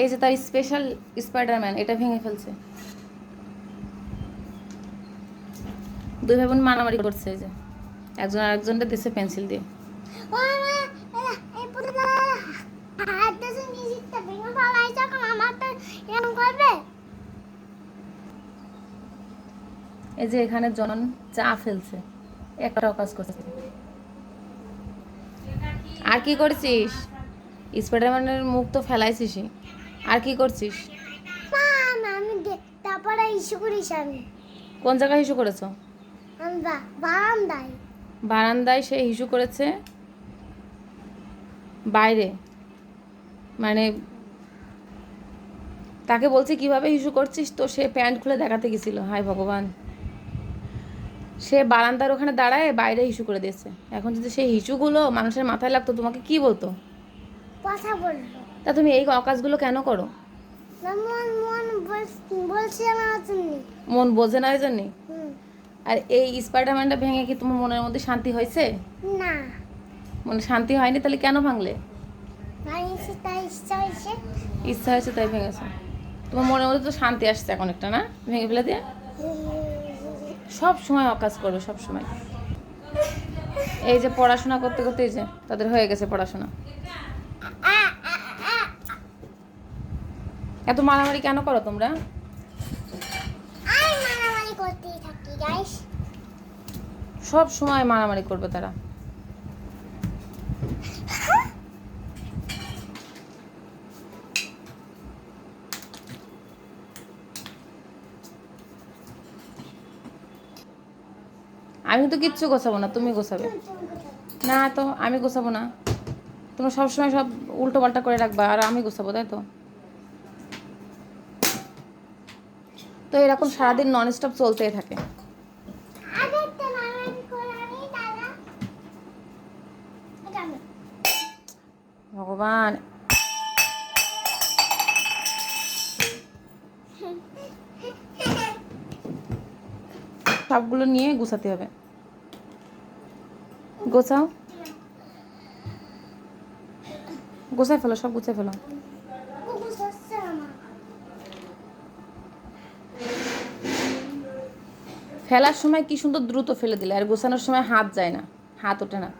এই যে তার স্পেশাল স্পাইডারম্যান এটা ভেঙে ফেলছে। দুই ভাই বোন মারামারি করছে এই যে। একজন আরেকজনটা দিছে পেন্সিল দিয়ে। এই যে এখানে জনন চা ফেলছে একটাও কাজ করছে। আর কি করছিস? স্পাইডারম্যানের মুখ তো ফেলাইছিসই। আর কি করছিস? না না আমি তারপরে ইস্যু করিস আমি। কোন জায়গায় হিসু করেছ? বারান্দায়। বারান্দায় সে হিসু করেছে? বাইরে। মানে তাকে বলছে কীভাবে হিসু করছিস? তো সে প্যান্ট খুলে দেখাতে গেছিল। হায় ভগবান। সে বারান্দার ওখানে দাঁড়ায় বাইরে হিসু করে দিয়েছে। এখন যদি সেই হিসুগুলো মানুষের মাথায় লাগতো তোমাকে কি বলতো? কথা বলল তা তুমি এই অকাজগুলো কেন করো? মন মন বল- বলছে জন্য মন বোঝে না ওই জন্যে আর এই স্পাইডারম্যানটা ভেঙে কি তোমার মনের মধ্যে শান্তি হয়েছে? না। মনে শান্তি হয়নি? তাহলে কেন ভাঙলে? ইচ্ছা হয়েছে। তাই ভেঙেছে। তোমার মনের মধ্যে তো শান্তি আসছে এখন একটা না? ভেঙে ফেলে দিয়ে? সব সময় অকাজ করবে সব সময়। এই যে পড়াশোনা করতে করতে এই যে তাদের হয়ে গেছে পড়াশোনা। এত মারামারি কেন করো তোমরা? সব সময় মারামারি করবে তারা। আমি তো কিচ্ছু গোছাবো না তুমি গোছাবে। না তো আমি গোছাবো না। তোমরা সবসময় সব উল্টো পাল্টা করে রাখবা আর আমি গোছাবো তাই তো? তো এরকম সারাদিন নন স্টপ চলতেই থাকে। ভগবান। সবগুলো নিয়ে গুছাতে হবে। গোছাও। গোছায় ফেলো, সব গুছায় ফেলো। ফেলার সময় কি সুন্দর দ্রুত ফেলে দিলে, আর গোছানোর সময় হাত যায় না, হাত ওঠে না।